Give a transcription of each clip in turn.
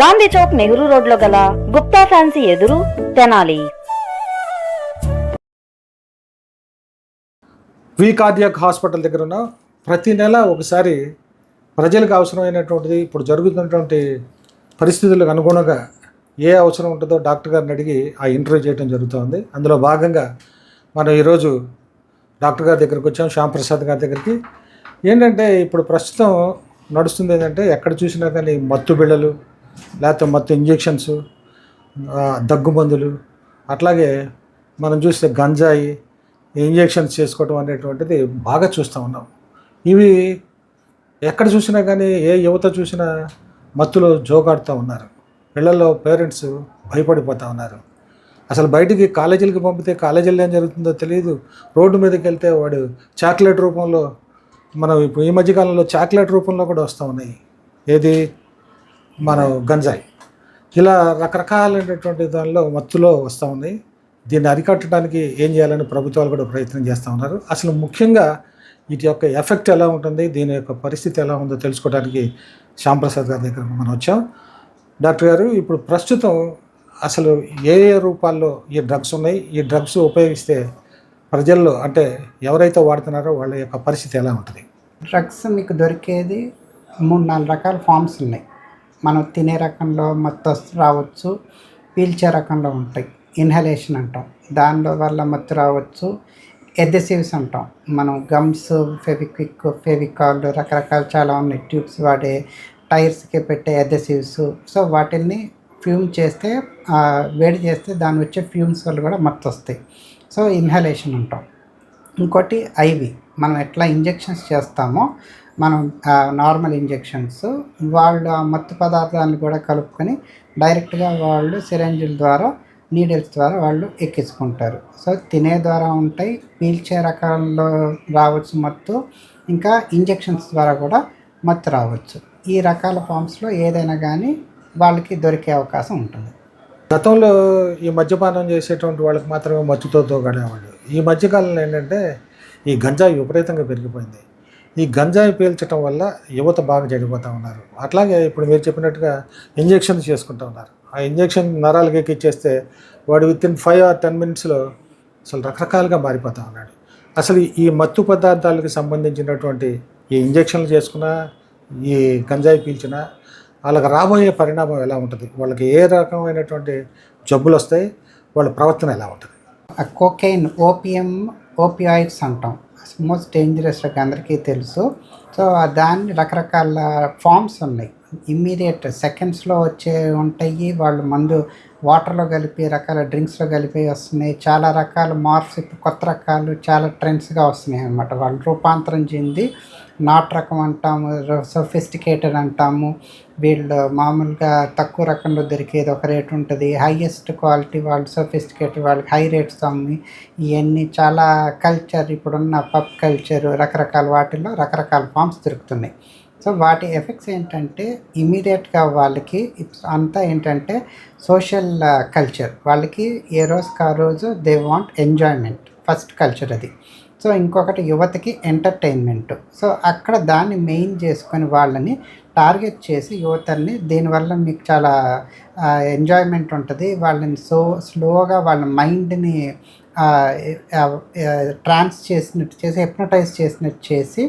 గాంధీ చౌక్ నెహ్రూ రోడ్లో గల గుప్తా ఫ్యాన్సీ ఎదురు తెనాలి. వి కార్డియాక్ హాస్పిటల్ దగ్గర ఉన్న ప్రతి నెల ఒకసారి ప్రజలకు అవసరమైనటువంటిది ఇప్పుడు జరుగుతున్నటువంటి పరిస్థితులకు అనుగుణంగా ఏ అవసరం ఉంటుందో డాక్టర్ గారిని అడిగి ఆ ఇంటర్వ్యూ చేయడం జరుగుతుంది. అందులో భాగంగా మనం ఈరోజు డాక్టర్ గారి దగ్గరికి వచ్చాం శ్యామ్ ప్రసాద్ గారి దగ్గరికి. ఏంటంటే ఇప్పుడు ప్రస్తుతం నడుస్తుంది ఏంటంటే ఎక్కడ చూసినా కానీ మత్తు బిళ్ళలు లేకపోతే మత్తు ఇంజెక్షన్స్ దగ్గు మందులు అట్లాగే మనం చూస్తే గంజాయి ఇంజెక్షన్స్ చేసుకోవటం అనేటువంటిది బాగా చూస్తూ ఉన్నాం. ఇవి ఎక్కడ చూసినా కానీ ఏ యువత చూసినా మత్తులో జోగాడుతూ ఉన్నారు. పిల్లల్లో పేరెంట్స్ భయపడిపోతూ ఉన్నారు. అసలు బయటికి కాలేజీలకి పంపితే కాలేజీలో ఏం జరుగుతుందో తెలియదు. రోడ్డు మీదకి వెళ్తే వాడు చాక్లెట్ రూపంలో మనం ఇప్పుడు ఈ మధ్యకాలంలో చాక్లెట్ రూపంలో కూడా వస్తూ ఉన్నాయి. ఏది? మనం గంజాయి. ఇలా రకరకాలైనటువంటి దానిలో మత్తులో వస్తూ ఉంది. దీన్ని అరికట్టడానికి ఏం చేయాలని ప్రభుత్వాలు కూడా ప్రయత్నం చేస్తూ ఉన్నారు. అసలు ముఖ్యంగా వీటి యొక్క ఎఫెక్ట్ ఎలా ఉంటుంది దీని యొక్క పరిస్థితి ఎలా ఉందో తెలుసుకోవడానికి శ్యాంప్రసాద్ గారి దగ్గర మనం వచ్చాం. డాక్టర్ గారు ఇప్పుడు ప్రస్తుతం అసలు ఏ ఏ రూపాల్లో ఈ డ్రగ్స్ ఉన్నాయి ఈ డ్రగ్స్ ఉపయోగిస్తే ప్రజల్లో అంటే ఎవరైతే వాడుతున్నారో వాళ్ళ యొక్క పరిస్థితి ఎలా ఉంటుంది? డ్రగ్స్ మీకు దొరికేది మూడు నాలుగు రకాల ఫామ్స్ ఉన్నాయి. మనం తినే రకంలో మత్తు రావచ్చు పీల్చే రకంలో ఉంటాయి. ఇన్హలేషన్ అంటాం. దానిలో వల్ల మత్తు రావచ్చు. ఎద్దెసివ్స్ అంటాం. మనం గమ్స్ ఫెవిక్విక్ ఫెవికాల్ రకరకాలు చాలా ఉన్నాయి. ట్యూబ్స్ వాడే టైర్స్కి పెట్టే ఎదెసివ్స్ సో వాటిని ఫ్యూమ్ చేస్తే వేడి చేస్తే దాని వచ్చే ఫ్యూమ్స్ వల్ల కూడా మత్తు వస్తాయి. సో ఇన్హలేషన్ అంటాం. ఇంకోటి ఐవి మనం ఎట్లా ఇంజెక్షన్స్ చేస్తామో మనం నార్మల్ ఇంజెక్షన్స్ వాళ్ళు ఆ మత్తు పదార్థాలను కూడా కలుపుకొని డైరెక్ట్గా వాళ్ళు సిరంజిల ద్వారా నీడిల్స్ ద్వారా వాళ్ళు ఎక్కించుకుంటారు. సో తినే ద్వారా ఉంటాయి పీల్చే రకాల్లో రావచ్చు మత్తు ఇంకా ఇంజెక్షన్స్ ద్వారా కూడా మత్తు రావచ్చు. ఈ రకాల ఫామ్స్లో ఏదైనా కానీ వాళ్ళకి దొరికే అవకాశం ఉంటుంది. గతంలో ఈ మద్యపానం చేసేటువంటి వాళ్ళకి మాత్రమే మత్తుతో తోగడేవాళ్ళు ఈ మధ్యకాలంలో ఏంటంటే ఈ గంజాయి విపరీతంగా పెరిగిపోయింది. ఈ గంజాయి పీల్చడం వల్ల యువత బాగా చెడిపోతూ ఉన్నారు. అట్లాగే ఇప్పుడు మీరు చెప్పినట్టుగా ఇంజెక్షన్ చేసుకుంటూ ఉన్నారు. ఆ ఇంజెక్షన్ నరాలకి ఎక్కిచ్చేస్తే వాడు within five or ten మినిట్స్లో అసలు రకరకాలుగా మారిపోతూ ఉన్నాడు. అసలు ఈ మత్తు పదార్థాలకు సంబంధించినటువంటి ఈ ఇంజెక్షన్లు చేసుకున్నా ఈ గంజాయి పీల్చినా వాళ్ళకి రాబోయే పరిణామం ఎలా ఉంటుంది? వాళ్ళకి ఏ రకమైనటువంటి జబ్బులు వస్తాయి? వాళ్ళ ప్రవర్తన ఎలా ఉంటుంది? ఆ కోకెయిన్ ఓపిఎం ఓపియాయిడ్స్ అంటాం. మోస్ట్ డేంజరస్ అందరికీ తెలుసు. సో దాన్ని రకరకాల ఫామ్స్ ఉన్నాయి. ఇమ్మీడియట్ సెకండ్స్లో వచ్చే ఉంటాయి. వాళ్ళు మందు వాటర్లో కలిపి రకాల డ్రింక్స్లో కలిపి వస్తున్నాయి. చాలా రకాల మార్క్స్ ఇప్పుడు కొత్త రకాలు చాలా ట్రెండ్స్గా వస్తున్నాయి అన్నమాట. వాళ్ళు రూపాంతరం చెంది నాట్ రకం అంటాము సొఫిస్టికేటెడ్ అంటాము. వీళ్ళు మామూలుగా తక్కువ రకంలో దొరికేది ఒక రేట్ ఉంటుంది. హైయెస్ట్ క్వాలిటీ వాళ్ళు సొఫిస్టికేటెడ్ వాళ్ళకి హై రేట్స్ అమ్మి ఇవన్నీ చాలా కల్చర్ ఇప్పుడున్న పబ్ కల్చర్ రకరకాల వాటిల్లో రకరకాల ఫామ్స్ దొరుకుతున్నాయి. సో వాటి ఎఫెక్ట్స్ ఏంటంటే ఇమీడియట్గా వాళ్ళకి అంతా ఏంటంటే సోషల్ కల్చర్. వాళ్ళకి ఏ రోజుకి ఆ రోజు they want enjoyment first culture అది. సో ఇంకొకటి యువతకి ఎంటర్టైన్మెంట్. సో అక్కడ దాన్ని మెయిన్ చేసుకొని వాళ్ళని టార్గెట్ చేసి యువతని దీనివల్ల మీకు చాలా ఎంజాయ్మెంట్ ఉంటుంది. వాళ్ళని సో స్లోగా వాళ్ళ మైండ్ని ట్రాన్స్ చేసినట్టు చేసి ఎప్నటైజ్ చేసినట్టు చేసి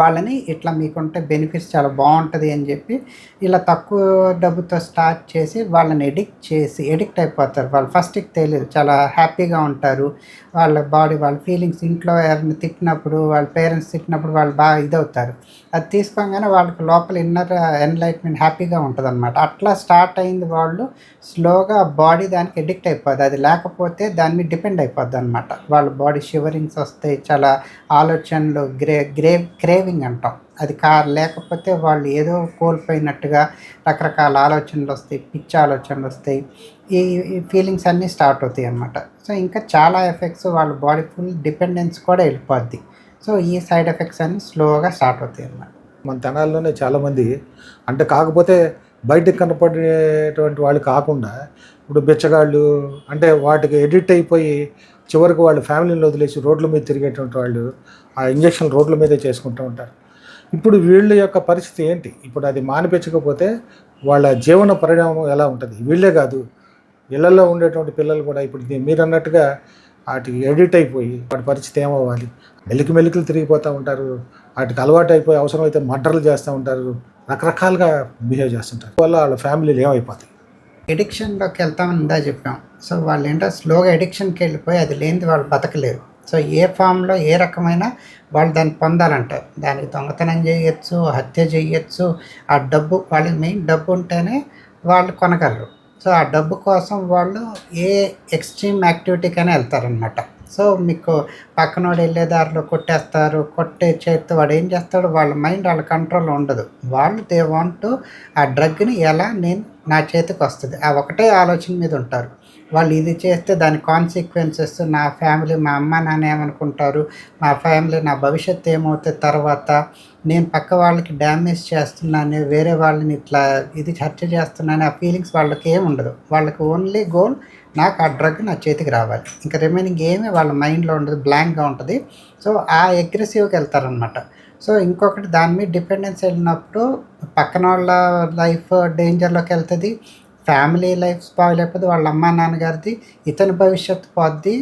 వాళ్ళని ఇట్లా మీకుంటే బెనిఫిట్స్ చాలా బాగుంటుంది అని చెప్పి ఇలా తక్కువ డబ్బుతో స్టార్ట్ చేసి వాళ్ళని ఎడిక్ట్ చేసి ఎడిక్ట్ అయిపోతారు. వాళ్ళు ఫస్ట్కి తెలియదు. చాలా హ్యాపీగా ఉంటారు. వాళ్ళ బాడీ వాళ్ళ ఫీలింగ్స్ ఇంట్లో ఎవరిని తిట్టినప్పుడు వాళ్ళ పేరెంట్స్ తిట్టినప్పుడు వాళ్ళు బాగా ఇదవుతారు. అది తీసుకోగానే వాళ్ళకి లోపల ఇన్నర్ ఎన్లైట్మెంట్ హ్యాపీగా ఉంటుంది అనమాట అట్లా స్టార్ట్ అయింది వాళ్ళు స్లోగా బాడీ దానికి ఎడిక్ట్ అయిపోద్ది అది లేకపోతే దాని మీద డిపెండ్ అయిపోద్ది అనమాట వాళ్ళ బాడీ షివరింగ్స్ వస్తాయి. చాలా ఆలోచనలు గ్రే గ్రే క్రేవ్ డ్రైవింగ్ అంటాం. అది కార్ లేకపోతే వాళ్ళు ఏదో కోల్పోయినట్టుగా రకరకాల ఆలోచనలు వస్తాయి పిచ్చి ఆలోచనలు వస్తాయి. ఈ ఫీలింగ్స్ అన్నీ స్టార్ట్ అవుతాయి అన్నమాట. సో ఇంకా చాలా ఎఫెక్ట్స్ వాళ్ళ బాడీ ఫుల్ డిపెండెన్స్ కూడా వెళ్ళిపోద్ది. సో ఈ సైడ్ ఎఫెక్ట్స్ అన్నీ స్లోగా స్టార్ట్ అవుతాయి అన్నమాట. మన తెనాల్లోనే చాలామంది అంటే కాకపోతే బయటకు కనపడేటువంటి వాళ్ళు కాకుండా ఇప్పుడు బిచ్చగాళ్ళు అంటే వాటికి ఎడిట్ అయిపోయి చివరికి వాళ్ళ ఫ్యామిలీని వదిలేసి రోడ్ల మీద తిరిగేటువంటి వాళ్ళు ఆ ఇంజక్షన్ రోడ్ల మీదే చేసుకుంటూ ఉంటారు. ఇప్పుడు వీళ్ళ యొక్క పరిస్థితి ఏంటి? ఇప్పుడు అది మానిపించకపోతే వాళ్ళ జీవన పరిణామం ఎలా ఉంటుంది? వీళ్ళే కాదు ఇళ్ళలో ఉండేటువంటి పిల్లలు కూడా ఇప్పుడు మీరు అన్నట్టుగా వాటికి ఎడిట్ అయిపోయి వాటి పరిస్థితి ఏమవ్వాలి? మెలికి మెలికలు తిరిగిపోతూ ఉంటారు వాటికి అలవాటు అయిపోయి అవసరమైతే మర్డర్లు చేస్తూ ఉంటారు రకరకాలుగా బిహేవ్ చేస్తుంటారు. వల్ల వాళ్ళ ఫ్యామిలీలు ఏమైపోతాయి? ఎడిక్షన్లోకి వెళ్తామని ఇందా చెప్పాం. సో వాళ్ళు ఏంటో స్లోగా ఎడిక్షన్కి వెళ్ళిపోయి అది లేనిది వాళ్ళు బతకలేరు. సో ఏ ఫామ్లో ఏ రకమైన వాళ్ళు దాన్ని పొందాలంటారు దానికి దొంగతనం చేయొచ్చు హత్య చేయొచ్చు ఆ డబ్బు వాళ్ళకి మెయిన్ డబ్బు ఉంటేనే వాళ్ళు కొనగలరు. సో ఆ డబ్బు కోసం వాళ్ళు ఏ ఎక్స్ట్రీమ్ యాక్టివిటీకైనా వెళ్తారనమాట సో మీకు పక్కనోడు వెళ్ళే దారిలో కొట్టేస్తారు కొట్టే చేస్తే వాడు ఏం చేస్తాడు వాళ్ళ మైండ్ వాళ్ళ కంట్రోల్ ఉండదు. వాళ్ళు దే వాంట్ ఆ డ్రగ్ని ఎలా నేను నా చేతికి వస్తుంది? ఆ ఒకటే ఆలోచన మీద ఉంటారు. వాళ్ళు ఇది చేస్తే దాని కాన్సిక్వెన్సెస్ నా ఫ్యామిలీ మా అమ్మ నాన్న ఏమనుకుంటారు? మా ఫ్యామిలీ నా భవిష్యత్తు ఏమవుతుంది తర్వాత? నేను పక్క వాళ్ళకి డ్యామేజ్ చేస్తున్నాను వేరే వాళ్ళని ఇట్లా ఇది హత్య చేస్తున్నాను ఆ ఫీలింగ్స్ వాళ్ళకి ఏమి ఉండదు. వాళ్ళకి ఓన్లీ గోల్ నాకు ఆ డ్రగ్ నా చేతికి రావాలి. ఇంకా రిమైనింగ్ ఏమీ వాళ్ళ మైండ్లో ఉండదు బ్లాంక్గా ఉంటుంది. సో ఆ అగ్రెసివ్కి వెళ్తారనమాట సో ఇంకొకటి దాని మీద డిపెండెన్స్ వెళ్ళినప్పుడు పక్కన వాళ్ళ లైఫ్ డేంజర్లోకి వెళ్తుంది. ఫ్యామిలీ లైఫ్ స్పాయిల్ అయిపోతుంది. వాళ్ళ అమ్మ నాన్నగారిది ఇతని భవిష్యత్తు పోద్ది.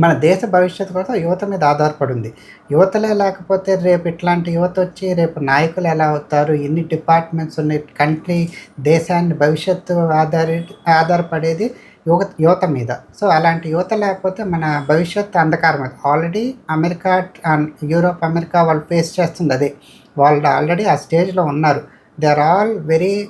మన దేశ భవిష్యత్తు కోసం యువత మీద ఆధారపడి ఉంది. యువతలే లేకపోతే రేపు ఇట్లాంటి యువత వచ్చి రేపు నాయకులు ఎలా అవుతారు? ఎన్ని డిపార్ట్మెంట్స్ ఉన్నాయి. కంట్రీ దేశాన్ని భవిష్యత్తు ఆధారి ఆధారపడేది యువత యువత మీద. సో అలాంటి యువత లేకపోతే మన భవిష్యత్తు అంధకారం అది already America and Europe America వాళ్ళు ఫేస్ చేస్తుంది అదే. వాళ్ళు ఆల్రెడీ ఆ స్టేజ్లో ఉన్నారు. They are all very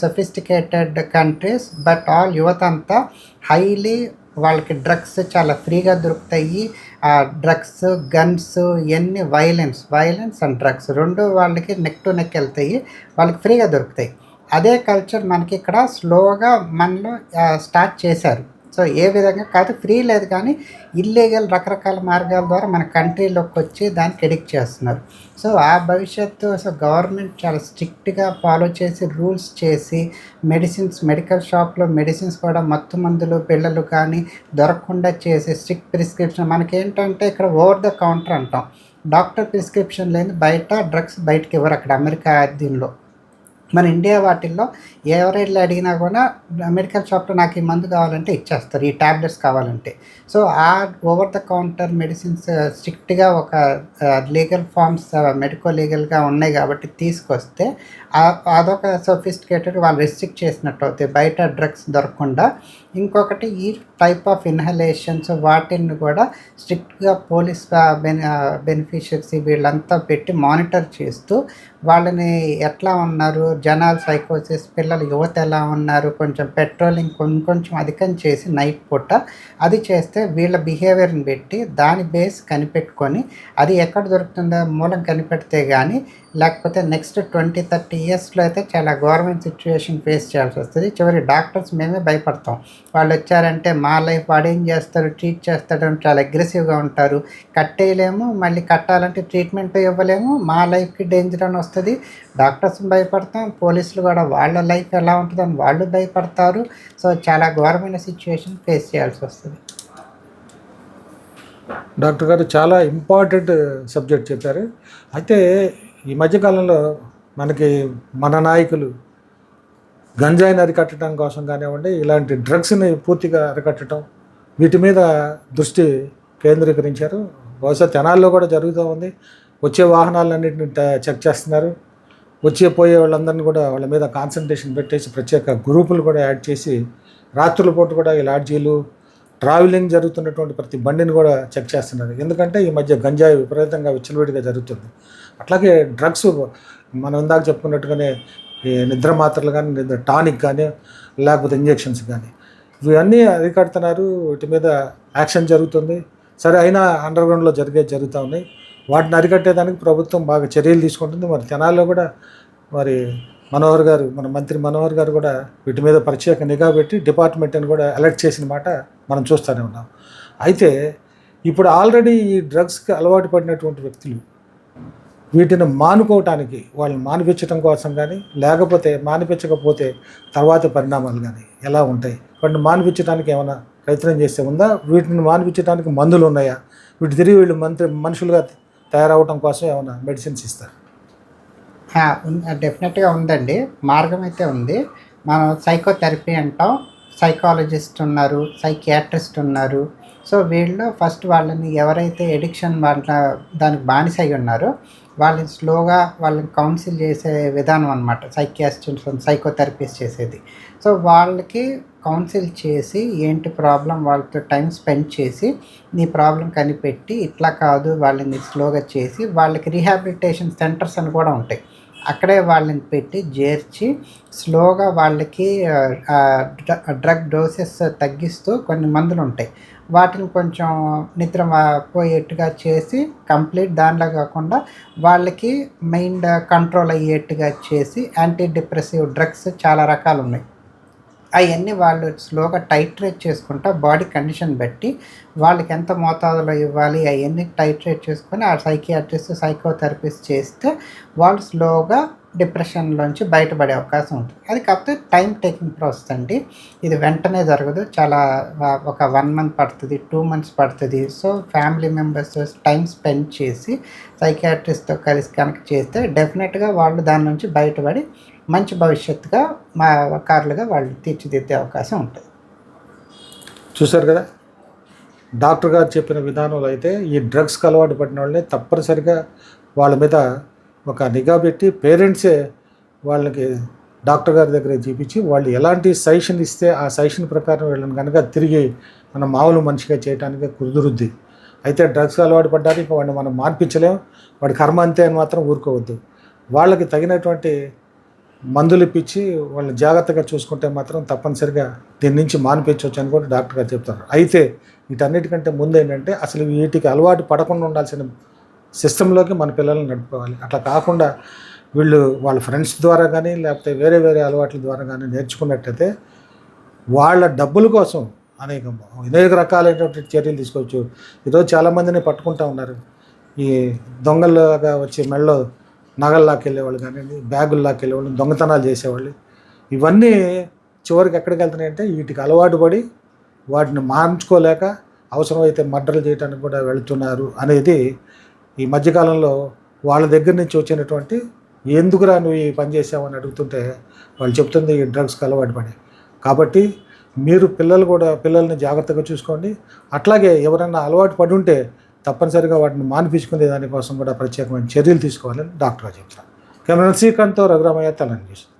sophisticated countries but all యువత అంతా హైలీ వాళ్ళకి డ్రగ్స్ చాలా ఫ్రీగా దొరుకుతాయి. ఆ డ్రగ్స్ గన్స్ ఇవన్నీ వైలెన్స్ వైలెన్స్ అండ్ డ్రగ్స్ రెండు వాళ్ళకి నెక్ టు నెక్ వెళ్తాయి. వాళ్ళకి ఫ్రీగా దొరుకుతాయి. అదే కల్చర్ మనకి ఇక్కడ స్లోగా మనలో స్టార్ట్ చేశారు. సో ఏ విధంగా కాదు ఫ్రీ లేదు కానీ ఇల్లీగల్ రకరకాల మార్గాల ద్వారా మన కంట్రీలోకి వచ్చి దానికి ఎడిక్ట్ చేస్తున్నారు. సో ఆ భవిష్యత్తు సో గవర్నమెంట్ చాలా స్ట్రిక్ట్గా ఫాలో చేసి రూల్స్ చేసి మెడిసిన్స్ మెడికల్ షాప్లో మెడిసిన్స్ కూడా మత్తు మందులు పిల్లలు కానీ దొరకకుండా చేసి స్ట్రిక్ట్ ప్రిస్క్రిప్షన్ మనకేంటంటే ఇక్కడ ఓవర్ ద కౌంటర్ అంటాం. డాక్టర్ ప్రిస్క్రిప్షన్ లేని బయట డ్రగ్స్ బయటకి ఇవ్వరు అక్కడ అమెరికా దీనిలో మన ఇండియా వాటిల్లో ఎవరెళ్ళు అడిగినా కూడా మెడికల్ షాప్లో నాకు ఈ మందు కావాలంటే ఇచ్చేస్తారు ఈ ట్యాబ్లెట్స్ కావాలంటే. సో ఆ ఓవర్ ద కౌంటర్ మెడిసిన్స్ స్ట్రిక్ట్గా ఒక లీగల్ ఫార్మ్స్ మెడికో లీగల్గా ఉన్నాయి కాబట్టి తీసుకొస్తే అదొక సొఫిస్టికేటెడ్ వాళ్ళు రెస్ట్రిక్ట్ చేసినట్టు అవుతాయి. బయట డ్రగ్స్ దొరకకుండా. ఇంకొకటి ఈ టైప్ ఆఫ్ ఇన్హలేషన్స్ వాటిని కూడా స్ట్రిక్ట్గా పోలీస్ బెనిఫిషియర్స్ వీళ్ళంతా పెట్టి మానిటర్ చేస్తూ వాళ్ళని ఎట్లా ఉన్నారు జనాలు సైకోసిస్ పిల్లలు యువత ఎలా ఉన్నారు కొంచెం పెట్రోలింగ్ కొంచెం కొంచెం అధికం చేసి నైట్ పూట అది చేస్తే వీళ్ళ బిహేవియర్ని పెట్టి దాని బేస్ కనిపెట్టుకొని అది ఎక్కడ దొరుకుతుందో మూలం కనిపెడితే కానీ లేకపోతే నెక్స్ట్ ట్వంటీ థర్టీ ఇయర్స్లో అయితే చాలా గవర్నమెంట్ సిచ్యువేషన్ ఫేస్ చేయాల్సి వస్తుంది. చివరి డాక్టర్స్ మేమే భయపడతాం. వాళ్ళు వచ్చారంటే మా లైఫ్ వాడేం చేస్తారు ట్రీట్ చేస్తాడు అని చాలా అగ్రెసివ్గా ఉంటారు. కట్టేయలేము మళ్ళీ కట్టాలంటే ట్రీట్మెంట్ ఇవ్వలేము మా లైఫ్కి డేంజర్ అని వస్తుంది. డాక్టర్స్ భయపడతాం పోలీసులు కూడా వాళ్ళ లైఫ్ ఎలా ఉంటుందని వాళ్ళు భయపడతారు. సో చాలా ఘోరమైన సిచ్యువేషన్ ఫేస్ చేయాల్సి వస్తుంది. డాక్టర్ గారు చాలా ఇంపార్టెంట్ సబ్జెక్ట్ చెప్పారు. అయితే ఈ మధ్యకాలంలో మనకి మన నాయకులు గంజాయిని అరికట్టడం కోసం కానివ్వండి ఇలాంటి డ్రగ్స్ని పూర్తిగా అరికట్టడం వీటి మీద దృష్టి కేంద్రీకరించారు. బహుశా తెనాల్లో కూడా జరుగుతూ ఉంది. వచ్చే వాహనాలన్నింటిని చెక్ చేస్తున్నారు. వచ్చే పోయే వాళ్ళందరినీ కూడా వాళ్ళ మీద కాన్సన్ట్రేషన్ పెట్టేసి ప్రత్యేక గ్రూపులు కూడా యాడ్ చేసి రాత్రుల పూట కూడా ఈ లాడ్జీలు ట్రావెలింగ్ జరుగుతున్నటువంటి ప్రతి బండిని కూడా చెక్ చేస్తున్నారు. ఎందుకంటే ఈ మధ్య గంజాయి విపరీతంగా విచ్చలవిడిగా జరుగుతుంది. అట్లాగే డ్రగ్స్ మనం ఇందాక చెప్పుకున్నట్టుగానే ఈ నిద్ర మాత్రలు కానీ నిద్ర టానిక్ కానీ లేకపోతే ఇంజెక్షన్స్ కానీ ఇవన్నీ అరికడుతున్నారు. వీటి మీద యాక్షన్ జరుగుతుంది. సరే అయినా అండర్ గ్రౌండ్లో జరిగే జరుగుతూ ఉన్నాయి. వాటిని అరికట్టేదానికి ప్రభుత్వం బాగా చర్యలు తీసుకుంటుంది. మరి తెనాల్లో కూడా మరి మనోహర్ గారు మన మంత్రి మనోహర్ గారు కూడా వీటి మీద ప్రత్యేక నిఘా పెట్టి డిపార్ట్మెంట్ని కూడా అలర్ట్ చేసిన మాట మనం చూస్తూనే ఉన్నాం. అయితే ఇప్పుడు ఆల్రెడీ ఈ డ్రగ్స్కి అలవాటు పడినటువంటి వ్యక్తులు వీటిని మానుకోవటానికి వాళ్ళని మానిపించడం కోసం కానీ లేకపోతే మానిపించకపోతే తర్వాత పరిణామాలు కానీ ఎలా ఉంటాయి? వాటిని మానిపించడానికి ఏమైనా ప్రయత్నం చేస్తే ఉందా? వీటిని మానిపించడానికి మందులు ఉన్నాయా? వీటి తిరిగి వీళ్ళు మంత్రి మనుషులుగా తయారవడం కోసం ఏమైనా మెడిసిన్స్ ఇస్తారు? డెఫినెట్గా ఉందండి. మార్గం అయితే ఉంది. మనం సైకోథెరపీ అంటాం. సైకాలజిస్ట్ ఉన్నారు సైకియాట్రిస్ట్ ఉన్నారు. సో వీళ్ళు ఫస్ట్ వాళ్ళని ఎవరైతే ఎడిక్షన్ వాళ్ళ దానికి బానిస అయి ఉన్నారో వాళ్ళని స్లోగా వాళ్ళని కౌన్సిల్ చేసే విధానం అనమాట సైకియాస్టిస్ట్ సైకోథెరపిస్ట్ చేసేది. సో వాళ్ళకి కౌన్సిల్ చేసి ఏంటి ప్రాబ్లం వాళ్ళతో టైం స్పెండ్ చేసి నీ ప్రాబ్లం కనిపెట్టి ఇట్లా కాదు వాళ్ళని స్లోగా చేసి వాళ్ళకి రీహాబిలిటేషన్ సెంటర్స్ అని కూడా ఉంటాయి. అక్కడే వాళ్ళని పెట్టి చేర్చి స్లోగా వాళ్ళకి డ్రగ్ డోసెస్ తగ్గిస్తూ కొన్ని మందులు ఉంటాయి. వాటిని కొంచెం నిద్ర పోయేట్టుగా చేసి కంప్లీట్ దానిలో కాకుండా వాళ్ళకి మైండ్ కంట్రోల్ అయ్యేట్టుగా చేసి యాంటీ డిప్రెసివ్ డ్రగ్స్ చాలా రకాలు ఉన్నాయి అవన్నీ వాళ్ళు స్లోగా టైట్రేట్ చేసుకుంటా బాడీ కండిషన్ బట్టి వాళ్ళకి ఎంత మోతాదులో ఇవ్వాలి అవన్నీ టైట్రేట్ చేసుకొని ఆ సైకియాట్రిస్ట్ సైకోథెరపిస్ట్ చేస్తే వాళ్ళు స్లోగా డిప్రెషన్లోంచి బయటపడే అవకాశం ఉంటుంది. అది కాకపోతే టైం టేకింగ్ ప్రాసెస్ అండి. ఇది వెంటనే జరగదు. చాలా ఒక వన్ మంత్ పడుతుంది టూ మంత్స్ పడుతుంది. So family members time spend చేసి సైకాట్రిస్ట్తో కలిసి కనుక చేస్తే డెఫినెట్గా వాళ్ళు దాని నుంచి బయటపడి మంచి భవిష్యత్తుగా మా కార్లుగా వాళ్ళు తీర్చిదిద్దే అవకాశం ఉంటుంది. చూసారు కదా? డాక్టర్ గారు చెప్పిన విధానంలో అయితే ఈ డ్రగ్స్కి అలవాటు పడిన వాళ్ళని తప్పనిసరిగా వాళ్ళ మీద ఒక నిఘా పెట్టి పేరెంట్సే వాళ్ళకి డాక్టర్ గారి దగ్గర చూపించి వాళ్ళు ఎలాంటి సజెషన్ ఇస్తే ఆ సజెషన్ ప్రకారం వీళ్ళని కనుక తిరిగి మన మామూలు మనిషిగా చేయడానికి కుదురుద్ది. అయితే డ్రగ్స్ అలవాటు పడ్డానికి వాడిని మనం మార్పించలేం. వాడి కర్మ అంతే అని మాత్రం ఊరుకోవద్దు. వాళ్ళకి తగినటువంటి మందులు ఇప్పించి వాళ్ళని జాగ్రత్తగా చూసుకుంటే మాత్రం తప్పనిసరిగా దీని నుంచి మానిపించవచ్చు అని కూడా డాక్టర్ గారు చెప్తారు. అయితే వీటన్నిటికంటే ముందు ఏంటంటే అసలు వీటికి అలవాటు పడకుండా ఉండాల్సిన సిస్టంలోకి మన పిల్లల్ని నడుపుకోవాలి. అట్లా కాకుండా వీళ్ళు వాళ్ళ ఫ్రెండ్స్ ద్వారా కానీ లేకపోతే వేరే వేరే అలవాట్ల ద్వారా కానీ నేర్చుకున్నట్టయితే వాళ్ళ డబ్బుల కోసం అనేక అనేక రకాలైనటువంటి చర్యలు తీసుకోవచ్చు. ఈరోజు చాలామందిని పట్టుకుంటా ఉన్నారు. ఈ దొంగల్లాగా వచ్చి మెళ్ళలో నగలు లాక్కెళ్ళేవాళ్ళు కానివ్వండి బ్యాగులు లాక్కెళ్ళేవాళ్ళు దొంగతనాలు చేసేవాళ్ళు. ఇవన్నీ చివరికి ఎక్కడికి వెళ్తున్నాయంటే వీటికి అలవాటు పడి వాటిని మార్చుకోలేక అవసరమైతే మర్డర్లు చేయడానికి కూడా వెళుతున్నారు అనేది ఈ మధ్యకాలంలో వాళ్ళ దగ్గర నుంచి వచ్చినటువంటి ఎందుకురా నువ్వు ఈ పని చేసావని అడుగుతుంటే వాళ్ళు చెప్తుంది ఈ డ్రగ్స్కి అలవాటు పడి. కాబట్టి మీరు పిల్లలు కూడా పిల్లల్ని జాగ్రత్తగా చూసుకోండి. అట్లాగే ఎవరైనా అలవాటు పడి ఉంటే తప్పనిసరిగా వాటిని మానిపించుకునే దానికోసం కూడా ప్రత్యేకమైన చర్యలు తీసుకోవాలని డాక్టర్ గారు కెమెరా శ్రీకాంత్తో రఘురామయ్య తెలంగాణ